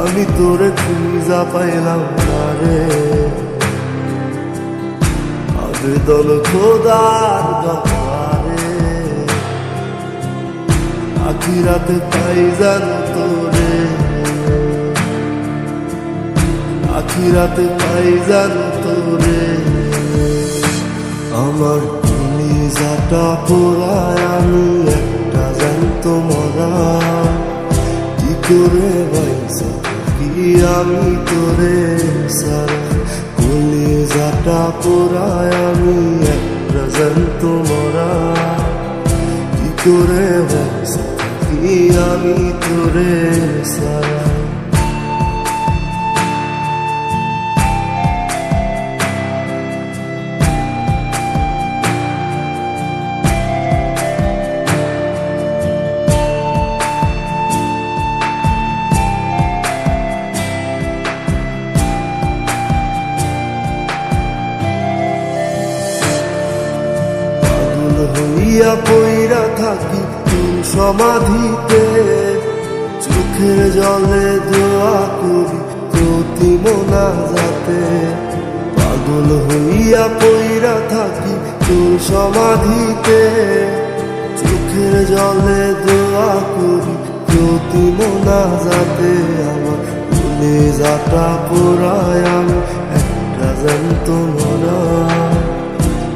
আমি তোরে খুঁজা পাইলাম না রে। আবেদন খোদার দরবারে। আখিরাতে পাই জানো তোরে আখিরাতে পাই জানো তোরে আমার নিজাটা পোড়ায় আমি একটা জানত মরা। কি করে বাইসা আমি তোরে সারা কলিজাটা পোড়ায় আমি এক জানত মরা। কি করে আমি তোরে সারা? হইয়া পইরা থাকি তোর সমাধিতে। চোখের জলে দোয়া করি প্রতি মোনা যাতে পাগল হইয়া পইরা থাকি তোর সমাধিতে। চোখের জলে দোয়া করি প্রতি মোনা যাতে আমার ভুলে যাটা পোড়ায় আমি, একটা জানত মরা।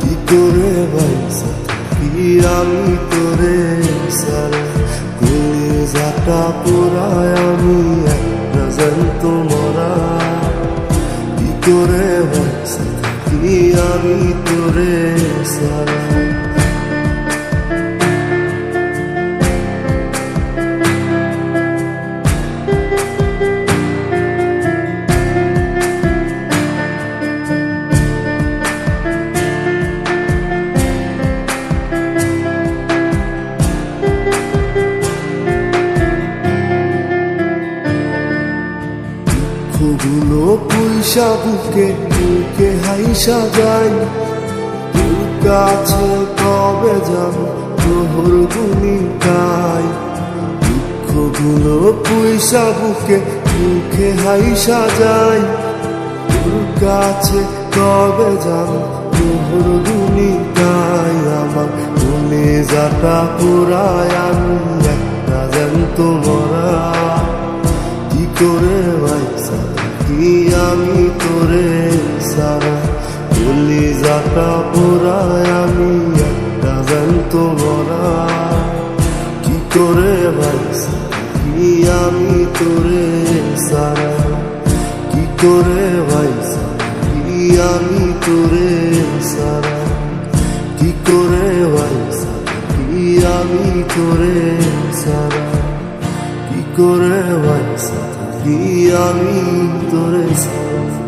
কি করে বাইসা কি আমি তোরে সারা। যাটা পুরায় আমি একটা জানত মরা। কি করে কি আমি তোরে সারা? দুঃখগুলো পয়সা বুকে বুকে হাইসা যাই কাছে কবে যাব তোর ভূমিকায়? দুঃখগুলো পয়সা বুকে বুকে হাইসা যাই কাছে কবে যাব তোর ভূমিকায়? আমার মনে যাটা পুরায় সারা বলি যাটা পোড়ায় আমি একটা জানত মরা কি করে কি আমি তোরে সারা? কি করে কি আমি তোরে সারা? কি করে কি আমি তোরে সারা? কি করে কি আমি তোরে সারা?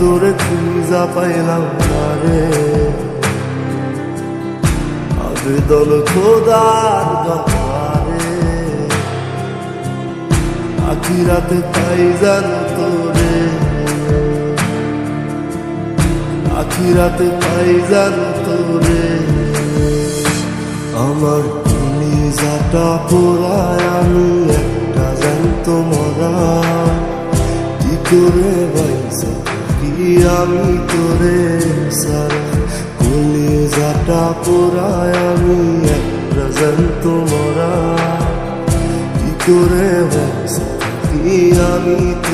তোরে খুঁজা পাইলাম রে। আবেদন খোদার দরবারে। আখিরাতে পাই জানো তোরে আখিরাতে পাই জানো তোরে আমার কলিজাটা পোড়ায় আমি একটা জ্যান্ত মরা। কি করে বাইসা কি আমি তোরে সারা? কলিজাটা পোড়ায় আমি এক জ্যান্ত মরা কি করে কি আমি তোরে